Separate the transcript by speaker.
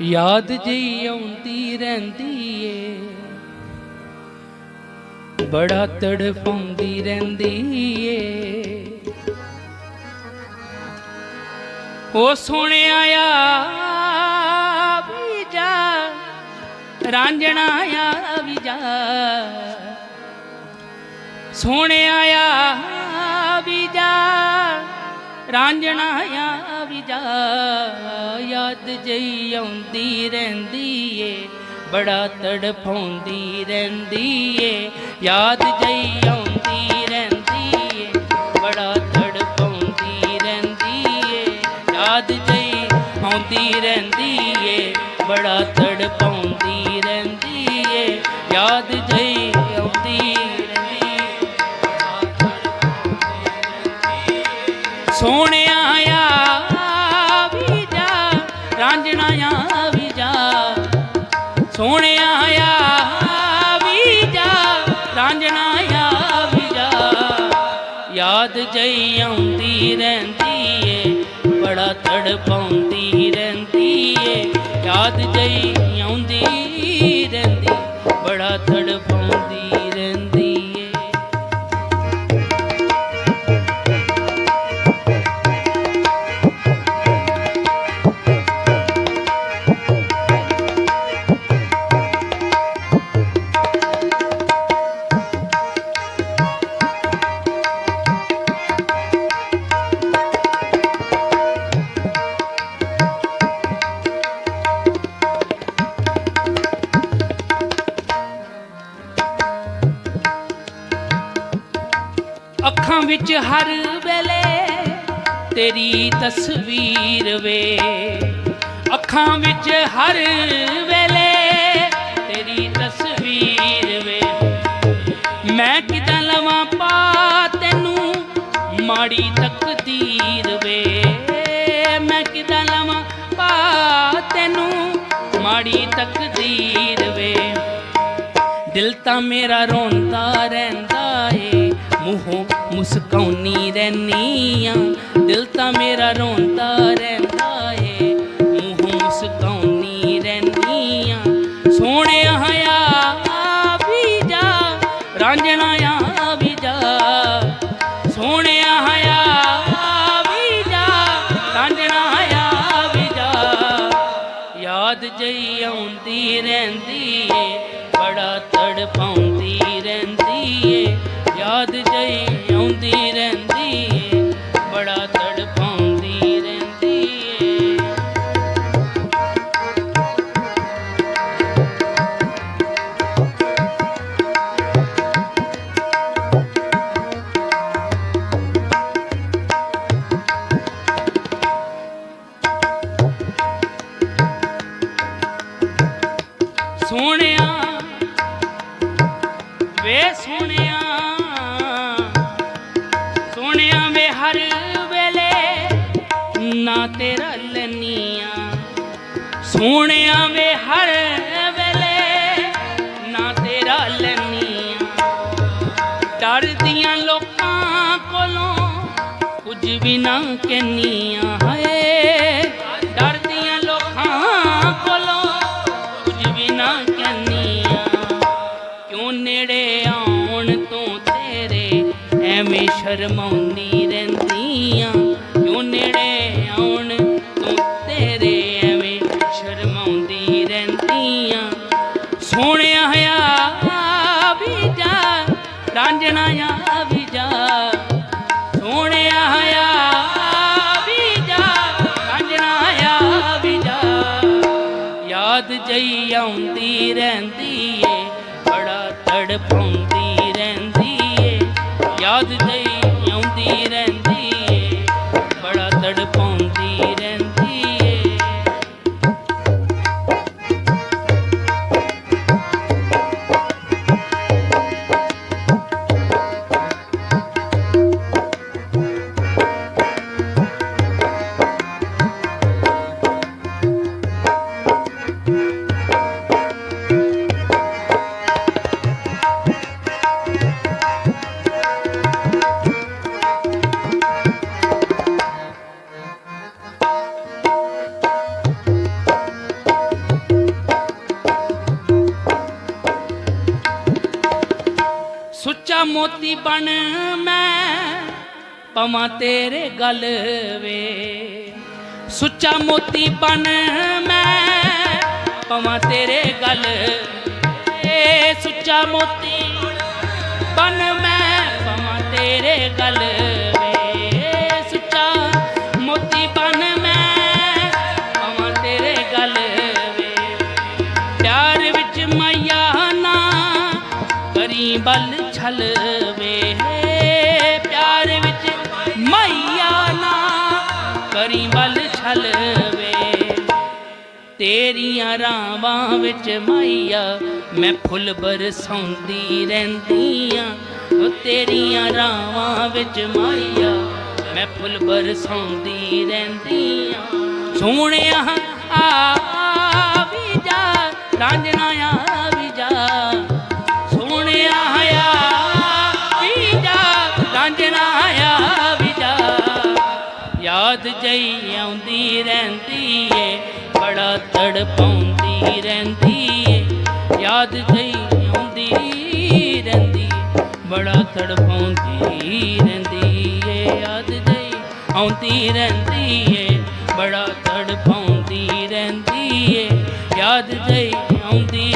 Speaker 1: ਯਾਦ ਜੀ ਆਉਂਦੀ ਰਹਿੰਦੀ ਏ। ਬੜਾ ਤੜਫਾਉਂਦੀ ਰਹਿੰਦੀ ਏ। ਉਹ ਸੋਹਣਿਆ ਆ ਵੀ ਜਾ, ਰਾਂਝਣਾ ਆ ਵੀ ਜਾ। ਸੋਹਣਿਆ ਆ ਰਾਂਝਣਾ ਆ ਵੀ ਜਾ, ਯਾਦ ਜਈ ਆਉਂਦੀ ਰਹਿੰਦੀ ਏ ਬੜਾ ਤੜਫਾਉਂਦੀ ਰਹਿੰਦੀ ਏ ਯਾਦ ਜਈ ਆਉਂਦੀ ਰਹਿੰਦੀ ਏ ਬੜਾ ਤੜਫਾਉਂਦੀ ਰਹਿੰਦੀ ਏ ਯਾਦ ਜਈ ਆਉਂਦੀ ਰਹਿੰਦੀ ਏ ਬੜਾ ਤੜਪਾਉਂਦੀ ਰਹਿੰਦੀ ਏ ਯਾਦ ਜਈ ਸੋਹਣਿਆ ਆ ਵੀ ਜਾ, ਰਾਂਝਣਾ ਆ ਵੀ ਜਾ। ਯਾਦ ਜਈ ਆਉਂਦੀ ਰਹਿੰਦੀ ਏ, ਬੜਾ ਤੜਪਾਉਂਦੀ ਵਿੱਚ ਹਰ ਵੇਲੇ ਤੇਰੀ ਤਸਵੀਰ ਵੇ। ਅੱਖਾਂ ਵਿੱਚ ਹਰ ਵੇਲੇ ਤੇਰੀ ਤਸਵੀਰ ਵੇ। ਮੈਂ ਕਿਦਾਂ ਲਵਾਂ ਪਾ ਤੈਨੂੰ ਮਾੜੀ ਤਕਦੀਰ ਵੇ। ਮੈਂ ਕਿਦਾਂ ਲਵਾਂ ਪਾ ਤੈਨੂੰ ਮਾੜੀ ਤਕਦੀਰ ਵੇ। ਦਿਲ ਤਾਂ ਮੇਰਾ ਰੋਂਦਾ ਰਹਿੰਦਾ ਏ, ਮੂੰਹੋਂ ਮੁਸਕਾਉਣੀ ਰਹਿਨੀ ਆ। ਦਿਲ ਤਾਂ ਮੇਰਾ ਰੋਂਦਾ ਰਹਿੰਦਾ ਏ। ਮੂੰਹੋਂ ਮੁਸਕਾਉਣੀ ਰਹਿਨੀ ਆ। ਸੋਹਣਿਆ ਆ ਵੀ ਜਾ, ਰਾਂਝਣਾ ਆ ਵੀ ਜਾ। ਸੋਹਣਿਆ ਆ ਵੀ ਜਾ, ਰਾਂਝਣਾ ਆ ਵੀ ਜਾ। ਯਾਦ ਜਈ ਆਉਂਦੀ ਰਹਿੰਦੀ ਏ, ਬੜਾ ਤੜਪਾਉਂਦੀ ਸੋਹਣਿਆ ਵੇ ਹਰ ਵੇਲੇ, ਨਾ ਤੇਰਾ ਲੈਨੀਆਂ। ਡਰਦੀਆਂ ਲੋਕਾਂ ਕੋਲੋਂ ਕੁਝ ਵੀ ਨਾ ਕਹਿਨੀਆਂ। ਹਾਏ, ਡਰਦੀਆਂ ਲੋਕਾਂ ਕੋਲੋਂ ਕੁਝ ਵੀ ਨਾ ਕਹਿਨੀਆਂ। ਕਿਉਂ ਨੇੜੇ ਆਉਣ ਤੋਂ ਤੇਰੇ ਐਵੇਂ ਸ਼ਰਮਾਉਂਦੀ ਸੋਹਣਿਆ ਵੀ ਜਾ ਰਾਂਝਣਾ ਆ ਵੀ ਜਾ। ਸੋਹਣਿਆ ਆ ਵੀ ਜਾ ਰਾਂਝਣਾ ਆ ਵੀ ਜਾ। ਯਾਦ ਜਈ ਆਉਂਦੀ ਰਹਿੰਦੀ ਏ, ਬੜਾ ਤੜਪਾਉਂਦੀ ਮੋਤੀ ਬਣ ਮੈਂ ਪਵਾਂ ਤੇਰੇ ਗਲ ਵੇ। ਸੁੱਚਾ ਮੋਤੀ ਬਣ ਮੈਂ ਪਵਾਂ ਤੇਰੇ ਗਲ ਏ ਸੁੱਚਾ ਮੋਤੀ ਬਨ ਮੈਂ ਪਵਾਂ ਤੇਰੇ ਗਲ ਬਲ ਸੁੱਚਾ ਤੇਰੀਆਂ ਰਾਵਾਂ ਵਿੱਚ ਮਾਈਆ, ਮੈਂ ਫੁੱਲ ਬਰਸਾਉਂਦੀ ਰਹਿੰਦੀ ਆਂ। ਉਹ ਤੇਰੀਆਂ ਰਾਵਾਂ ਵਿੱਚ ਮਾਈਆ, ਮੈਂ ਫੁੱਲ ਬਰਸਾਉਂਦੀ ਰਹਿੰਦੀ ਆਂ। ਸੋਹਣਿਆ ਜਈ ਆਉਂਦੀ ਰਹਿੰਦੀ ਏ, ਬੜਾ ਤੜਪਾਉਂਦੀ ਰਹਿੰਦੀ ਏ। ਯਾਦ ਜਈ ਆਉਂਦੀ ਰਹਿੰਦੀ, ਬੜਾ ਤੜਪਾਉਂਦੀ ਰਹਿੰਦੀ ਏ। ਯਾਦ ਜਈ ਆਉਂਦੀ ਰਹਿੰਦੀ ਏ, ਬੜਾ ਤੜਪਾਉਂਦੀ ਰਹਿੰਦੀ ਏ। ਯਾਦ ਜਈ ਆਉਂਦੀ